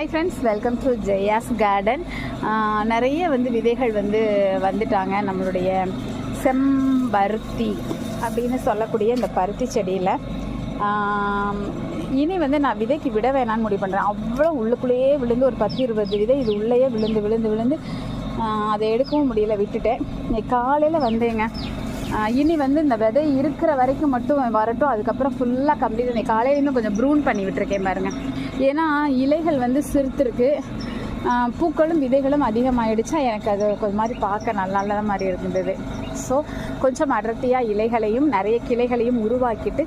Hi friends welcome to Jaya's garden நிறைய வந்து விதைகள் வந்து வந்துட்டாங்க. நம்மளுடைய செம்பருத்தி அப்படின்னு சொல்லக்கூடிய இந்த பருத்தி செடியில். இனி வந்து நான் விதைக்கு விட வேணாம்னு முடிவு பண்ணுறேன் அவ்வளோ உள்ளுக்குள்ளேயே விழுந்து ஒரு பத்து இருபது விதை இது உள்ளேயே விழுந்து விழுந்து விழுந்து அதை எடுக்கவும் முடியல விட்டுட்டேன். இன்னைக்கு காலையில் வந்தேங்க. இனி வந்து இந்த விதை இருக்கிற வரைக்கும் மட்டும் வரட்டும். அதுக்கப்புறம் ஃபுல்லாக கம்ப்ளீட் இன்னைக்கு காலையிலேருந்து கொஞ்சம் ப்ரூன் பண்ணி விட்டுருக்கேன் பாருங்க. ஏன்னா இலைகள் வந்து சிறுத்துருக்கு. பூக்களும் விதைகளும் அதிகமாகிடுச்சா எனக்கு அது கொஞ்சம் மாதிரி பார்க்க நல்லா நல்ல மாதிரி இருந்தது. ஸோ கொஞ்சம் அடர்த்தியாக இலைகளையும் நிறைய கிளைகளையும் உருவாக்கிட்டு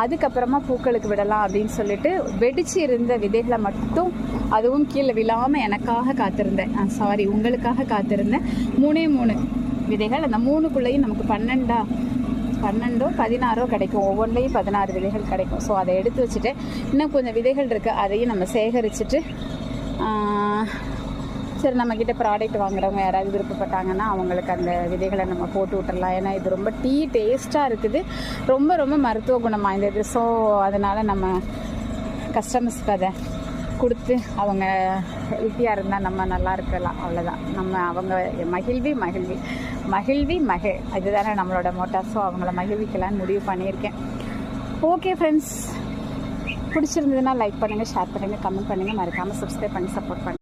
அதுக்கப்புறமா பூக்களுக்கு விடலாம் அப்படின்னு சொல்லிட்டு வெடிச்சு இருந்த விதைகளை மட்டும் அதுவும் கீழே விழாமல் எனக்காக காத்திருந்தேன். சாரி உங்களுக்காக காத்திருந்தேன். மூணே மூணு. விதைகள். அந்த மூணுக்குள்ளேயும் நமக்கு பன்னெண்டா பன்னெண்டோ பதினாறோ கிடைக்கும். ஒவ்வொன்றிலையும் பதினாறு விதைகள் கிடைக்கும். ஸோ அதை எடுத்து வச்சுட்டு இன்னும் கொஞ்சம் விதைகள் இருக்குது அதையும் நம்ம சேகரிச்சுட்டு சரி நம்மக்கிட்ட ப்ராடக்ட் வாங்குறவங்க யாராவது விருப்பப்பட்டாங்கன்னா அவங்களுக்கு அந்த விதைகளை நம்ம போட்டு விட்டுறலாம். ஏன்னா இது ரொம்ப டீ டேஸ்ட்டாக இருக்குது. ரொம்ப ரொம்ப மருத்துவ குணம் வாய்ந்தது. ஸோ அதனால் நம்ம கஸ்டமர்ஸ்க்கு அதை கொடுத்து அவங்க ஹெல்த்தியாக இருந்தால் நம்ம நல்லா இருக்கலாம். அவ்வளோதான் நம்ம அவங்க மகிழ்வி மகிழ்வி. மகிழ்வி மகிழ் இதுதானே நம்மளோட மோட்டா. ஸோ அவங்கள மகிழ்விக்கலான்னு முடிவு பண்ணியிருக்கேன். ஓகே ஃப்ரெண்ட்ஸ் பிடிச்சிருந்ததுன்னா லைக் பண்ணுங்கள் ஷேர் பண்ணுங்கள் கமெண்ட் பண்ணுங்கள் மறக்காமல் சப்ஸ்கிரைப் பண்ணி சப்போர்ட் பண்ணுங்கள்